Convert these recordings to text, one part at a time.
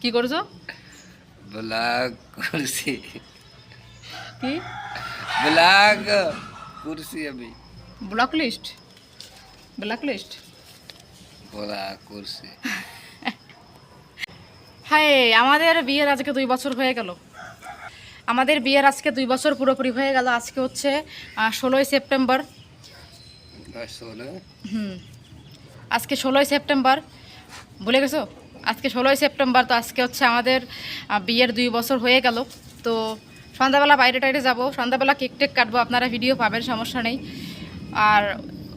কি করছ? ব্ল্যাক কুর্সি। কি? ব্ল্যাক কুর্সি আমি। Block list black list black কুর্সি। Hi আমাদের বিয়ের আজকে দুই বছর হয়ে গেল। আমাদের বিয়ের আজকে দুই বছর পুরোপুরি হয়ে গেল। আজকে হচ্ছে ষোলোই সেপ্টেম্বর। হুম। আজকে ষোলোই সেপ্টেম্বর, ভুলে গেছো? আজকে ষোলোই সেপ্টেম্বর, তো আজকে হচ্ছে আমাদের বিয়ের দুই বছর হয়ে গেল। তো সন্ধ্যাবেলা বাইরে টাইরে যাব, সন্ধ্যাবেলা কেক টেক কাটবো, আপনারা ভিডিও পাবেন, সমস্যা নেই। আর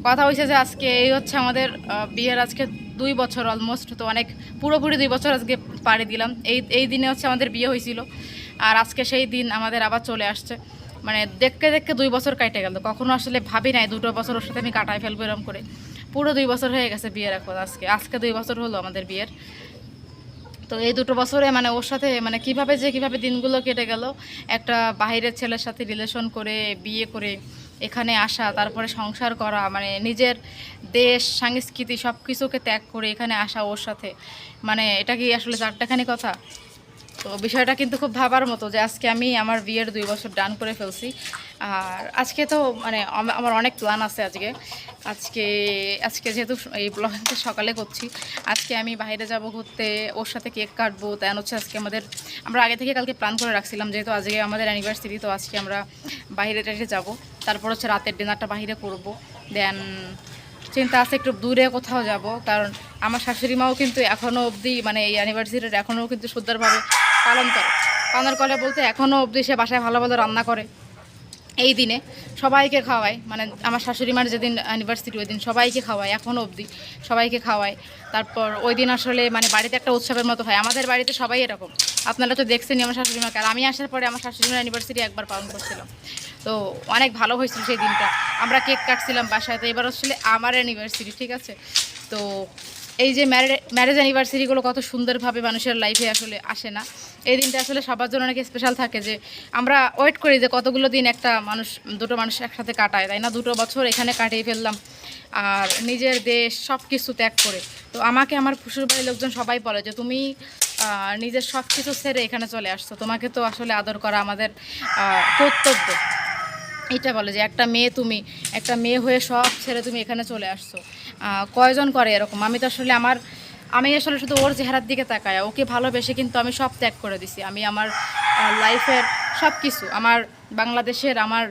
কথা হয়েছে যে আজকে এই হচ্ছে আমাদের বিয়ের আজকে দুই বছর অলমোস্ট তো অনেক পুরোপুরি দুই বছর আজকে পাড়ি দিলাম। এই এই দিনে হচ্ছে আমাদের বিয়ে হয়েছিল আর আজকে সেই দিন আমাদের আবার চলে আসছে। মানে দেখতে দেখতে দুই বছর কাটে গেল, কখনো আসলে ভাবি নাই দুটো বছর ওর সাথে আমি কাটাই ফেলব এরকম করে। পুরো দুই বছর হয়ে গেছে বিয়ের এখন আজকে। আজকে দুই বছর হলো আমাদের বিয়ের। তো এই দুটো বছরে মানে ওর সাথে মানে কীভাবে যে কীভাবে দিনগুলো কেটে গেল, একটা বাইরের ছেলের সাথে রিলেশন করে, বিয়ে করে, এখানে আসা, তারপরে সংসার করা মানে নিজের দেশ, সংস্কৃতি সব কিছুকে ত্যাগ করে এখানে আসা ওর সাথে। মানে এটা কি আসলে চারটাখানি কথা? তো বিষয়টা কিন্তু খুব ভাবার মতো যে আজকে আমি আমার বিয়ের দুই বছর ডান করে ফেলছি। আর আজকে তো মানে আমার অনেক প্ল্যান আছে আজকে। আজকে আজকে যেহেতু এই ব্লগটা সকালে করছি, আজকে আমি বাইরে যাব ঘুরতে, ওর সাথে কেক কাটবো তেন হচ্ছে আজকে আমাদের, আমরা আগে থেকে কালকে প্ল্যান করে রাখছিলাম যেহেতু আজকে আমাদের অ্যানিভার্সারি তো আজকে আমরা বাইরে টাইরে যাব। তারপর হচ্ছে রাতের ডিনারটা বাইরে করব দেন চিন্তা আছে, একটু দূরে কোথাও যাব। কারণ আমার শাশুড়ি মাও কিন্তু এখনও অবধি মানে এই অ্যানিভার্সারির এখনও কিন্তু সুন্দরভাবে পালন করে। পালন করে বলতে এখনও অবধি সে বাসায় ভালো ভালো রান্না করে। এই দিনে সবাইকে খাওয়ায় মানে আমার শাশুড়ি মার যেদিন অ্যানিভার্সারি ওই দিন সবাইকে খাওয়ায় এখনও অবধি সবাইকে খাওয়ায়। তারপর ওই দিন আসলে মানে বাড়িতে একটা উৎসবের মতো হয়। আমাদের বাড়িতে সবাই এরকম। আপনারা তো দেখছেনই আমার শাশুড়ি মাকে। আর আমি আসার পরে আমার শাশুড়ি মার অ্যানিভার্সারি একবার পালন করছিলাম। তো অনেক ভালো হয়েছিল সেই দিনটা। আমরা কেক কাটছিলাম বাসায় তো এবার আসলে আমার অ্যানিভার্সারি ঠিক আছে? তো এই যে ম্যারেজ অ্যানিভার্সারিগুলো কত সুন্দরভাবে মানুষের লাইফে আসলে আসে না। এই দিনটা আসলে সবার জন্য অনেক স্পেশাল থাকে যে আমরা ওয়েট করি যে কতগুলো দিন একটা মানুষ, দুটো মানুষ একসাথে কাটায়, তাই না? দুটো বছর এখানে কাটিয়ে ফেললাম। আর নিজের দেশ সব কিছু ত্যাগ করে। তো আমাকে আমার শ্বশুরবাড়ির লোকজন সবাই বলে যে, তুমি নিজের সব কিছু ছেড়ে এখানে চলে আসছো। তোমাকে তো আসলে আদর করা আমাদের কর্তব্য। এটা বলে যে একটা মেয়ে তুমি, একটা মেয়ে হয়ে সব ছেড়ে তুমি এখানে চলে আসছো। কয়জন করে এরকম? আমি তো আসলে আমার, আমি আসলে শুধু ওর চেহারার দিকে তাকাই ওকে ভালোবেসে কিন্তু আমি সব ত্যাগ করে দিছি। আমি আমার লাইফের সব কিছু আমার বাংলাদেশের, আমার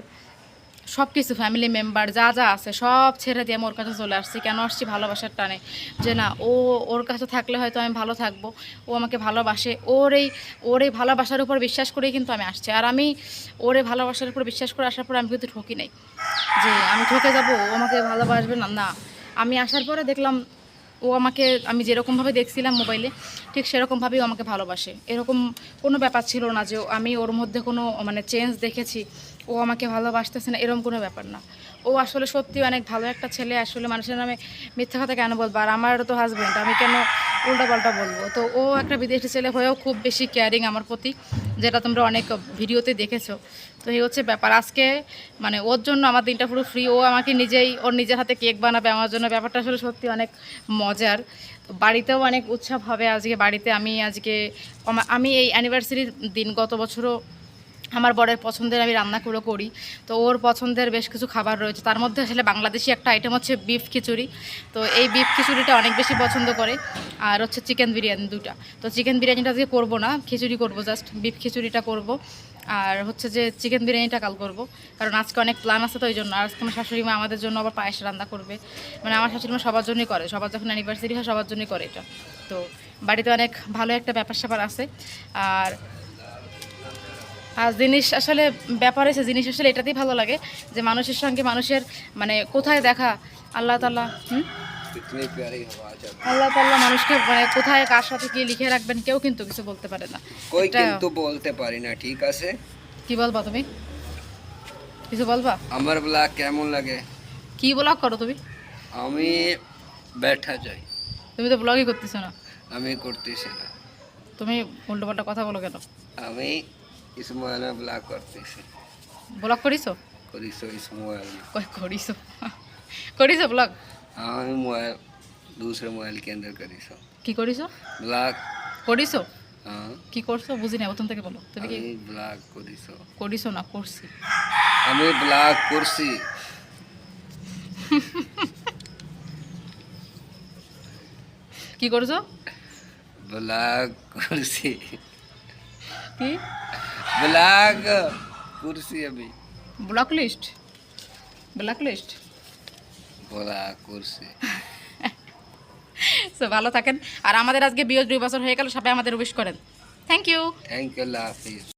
সব কিছু ফ্যামিলি মেম্বার যা যা আছে, সব ছেড়ে দিয়ে আমি ওর কাছে চলে আসছি। কেন আসছি? ভালোবাসার টানে। যে না, ও ওর কাছে থাকলে হয়তো আমি ভালো থাকব, ও আমাকে ভালোবাসে। ওর এই ওর এই ভালোবাসার উপর বিশ্বাস করেই কিন্তু আমি আসছি। আর আমি ওর এই ভালোবাসার উপর বিশ্বাস করে আসার পর আমি কিন্তু ঠকি নাই। যে আমি ঠকে যাব, ও আমাকে ভালোবাসবে না না। আমি আসার পরে দেখলাম ও আমাকে, আমি যেরকমভাবে দেখছিলাম মোবাইলে, ঠিক সেরকমভাবেই আমাকে ভালোবাসে। এরকম কোনো ব্যাপার ছিল না যে আমি ওর মধ্যে কোনো মানে চেঞ্জ দেখেছি, ও আমাকে ভালোবাসতেছে না এরকম কোনো ব্যাপার না। ও আসলে সত্যি অনেক ভালো একটা ছেলে, আসলে মানুষের নামে মিথ্যা কথা কেন বলব? আর আমারও তো হাজব্যান্ড আমি কেন উল্টাপাল্টা বলব? তো ও একটা বিদেশি ছেলে হয়েও খুব বেশি কেয়ারিং আমার প্রতি, যেটা তোমরা অনেক ভিডিওতে দেখেছ। তো এই হচ্ছে ব্যাপার। আজকে মানে ওর জন্য আমার দিনটা পুরো ফ্রি ও আমাকে নিজেই, ওর নিজের হাতে কেক বানাবে। আমার জন্য ব্যাপারটা আসলে সত্যি অনেক মজার। তো বাড়িতেও অনেক উৎসব হবে আজকে বাড়িতে। আমি আজকে, আমি এই অ্যানিভার্সারির দিন গত বছরও আমার বরের পছন্দের আমি রান্নাগুলো করি তো ওর পছন্দের বেশ কিছু খাবার রয়েছে। তার মধ্যে আসলে বাংলাদেশি একটা আইটেম হচ্ছে বিফ খিচুড়ি। তো এই বিফ খিচুড়িটা অনেক বেশি পছন্দ করে। আর হচ্ছে চিকেন বিরিয়ানি দুটা। তো চিকেন বিরিয়ানিটা আজকে করব না, খিচুড়ি করব জাস্ট বিফ খিচুড়িটা করব। আর হচ্ছে যে চিকেন বিরিয়ানিটা কাল করব। কারণ আজকে অনেক প্ল্যান আছে তো ওই জন্য। আর আমার শাশুড়ি মা আমাদের জন্য আবার পায়েস রান্না করবে। মানে আমার শাশুড়ি মা সবার জন্যই করে। সবার যখন অ্যানিভার্সারি হয় সবার জন্যই করে এটা। তো বাড়িতে অনেক ভালো একটা ব্যাপার স্যাপার আছে। আর আর জিনিস আসলে ব্যাপার হয়েছে, জিনিস আসলে এটাতেই ভালো লাগে যে মানুষের সঙ্গে মানুষের মানে কোথায় দেখা? আল্লাহ তাল্লাহ হুম? কিতনি প্যারি আওয়াজ আ আল্লাহ তাল্লাহ মানুষকে মানে কোথায় কার সাথে কি লিখে রাখবেন কেউ কিন্তু কিছু বলতে পারে না। কই কিন্তু বলতে পারি না ঠিক আছে? কি বলবা তুমি? কিছু বলবা? আমার ব্ল্যাক কেমন লাগে? কি ব্লগ করো তুমি? আমি ব্যাঠা যাই তুমি তো ব্লগই করতেছো না। আমি করতেছি না। তুমি উল্টো পাল্টা কথা বলো কেন? আমি ইস মোবাইলে ব্লগ করতেছি। ব্লগ করিছো? করিস ইস মোবাইল কই করিছো? করিছো ব্লগ? আমি মোবাইল दूसरे मोबाइल के अंदर करी सो কি করিছো ब्लॉक করিছো हाँ কি করছো বুঝি না প্রথম থেকে বলো তুমি কি আমি ব্লক করিস করিছো না করছি আমি ব্লক করছি কি করছো ব্লক করছি কি ব্লক করছি আমি block list block list block করছে। সো ভালো থাকেন। আর আমাদের আজকে বিয়ে দুই বছর হয়ে গেল সবাই আমাদের উইশ করেন। থ্যাংক ইউ থ্যাংক ইউ আল্লাহ হাফিজ।